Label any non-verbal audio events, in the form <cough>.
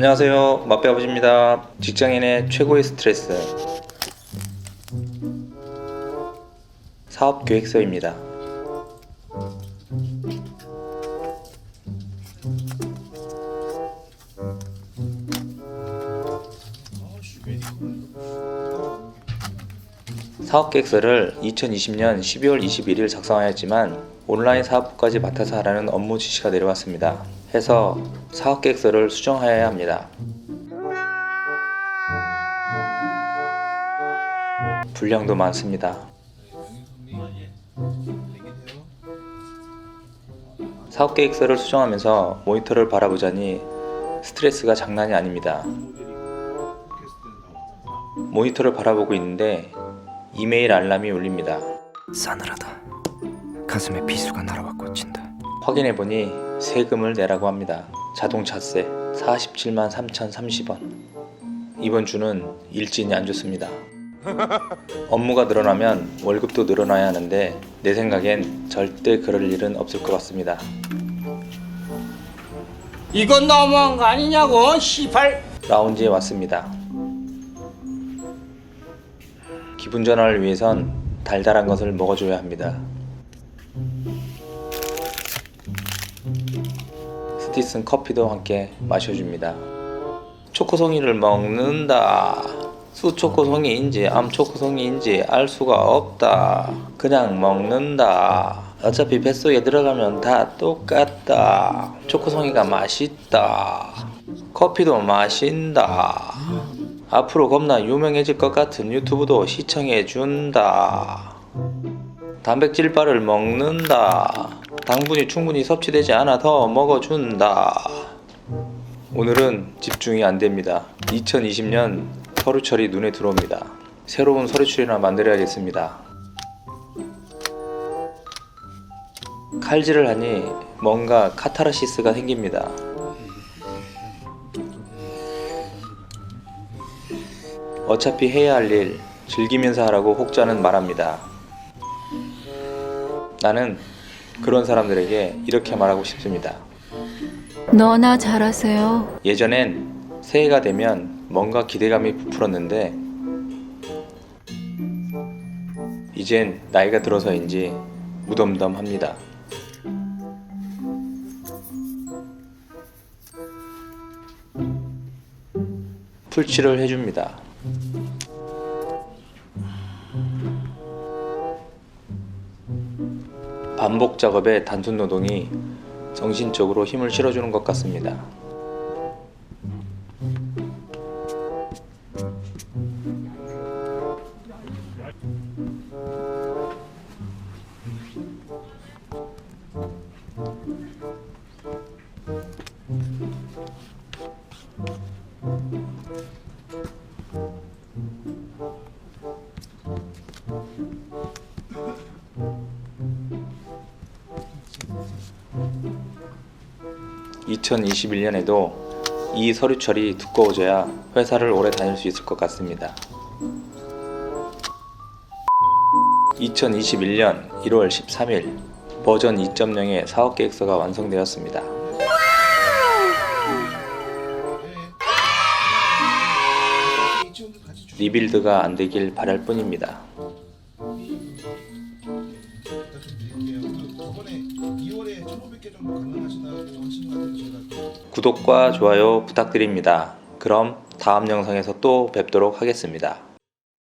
안녕하세요. 맛배 아버지입니다. 직장인의 최고의 스트레스. 사업 계획서입니다. 사업 계획서를 2020년 12월 21일 작성하였지만 온라인 사업부까지 맡아서 하라는 업무 지시가 내려왔습니다. 해서 사업 계획서를 수정하여야 합니다. 분량도 많습니다. 사업 계획서를 수정하면서 모니터를 바라보자니 스트레스가 장난이 아닙니다. 모니터를 바라보고 있는데 이메일 알람이 울립니다. 싸늘하다. 가슴에 비수가 날아와 꽂힌다. 확인해보니 세금을 내라고 합니다. 자동차세 47만 3,030원. 이번 주는 일진이 안 좋습니다. <laughs> 업무가 늘어나면 월급도 늘어나야 하는데 내 생각엔 절대 그럴 일은 없을 것 같습니다. 이건 너무한 거 아니냐고 시발 라운지에 왔습니다. 기분 전환을 위해선 달달한 것을 먹어줘야 합니다. 스티슨 커피도 함께 마셔줍니다. 초코송이를 먹는다. 수초코송이인지 암초코송이인지 알 수가 없다. 그냥 먹는다. 어차피 뱃속에 들어가면 다 똑같다. 초코송이가 맛있다. 커피도 마신다. 앞으로 겁나 유명해질 것 같은 유튜브도 시청해 준다. 단백질 바를 먹는다. 당분이 충분히 섭취되지 않아 더 먹어준다. 오늘은 집중이 안 됩니다. 2020년 서류철이 눈에 들어옵니다. 새로운 서류철이나 만들어야겠습니다. 칼질을 하니 뭔가 카타르시스가 생깁니다. 어차피 해야 할 일 즐기면서 하라고 혹자는 말합니다. 나는 그런 사람들에게 이렇게 말하고 싶습니다. 너나 잘하세요. 예전엔 새해가 되면 뭔가 기대감이 부풀었는데 이젠 나이가 들어서인지 무덤덤합니다. 풀칠을 해줍니다. 반복 작업의 단순 노동이 정신적으로 힘을 실어주는 것 같습니다. (2021년에도) 이 서류철이 두꺼워져야 회사를 오래 다닐 수 있을 것 같습니다. 2021년 1월 13일 버전 2.0의 사업 계획서가 완성되었습니다. 리빌드가 안 되길 바랄 뿐입니다. 구독과 좋아요 부탁드립니다. 그럼 다음 영상에서 또 뵙도록 하겠습니다.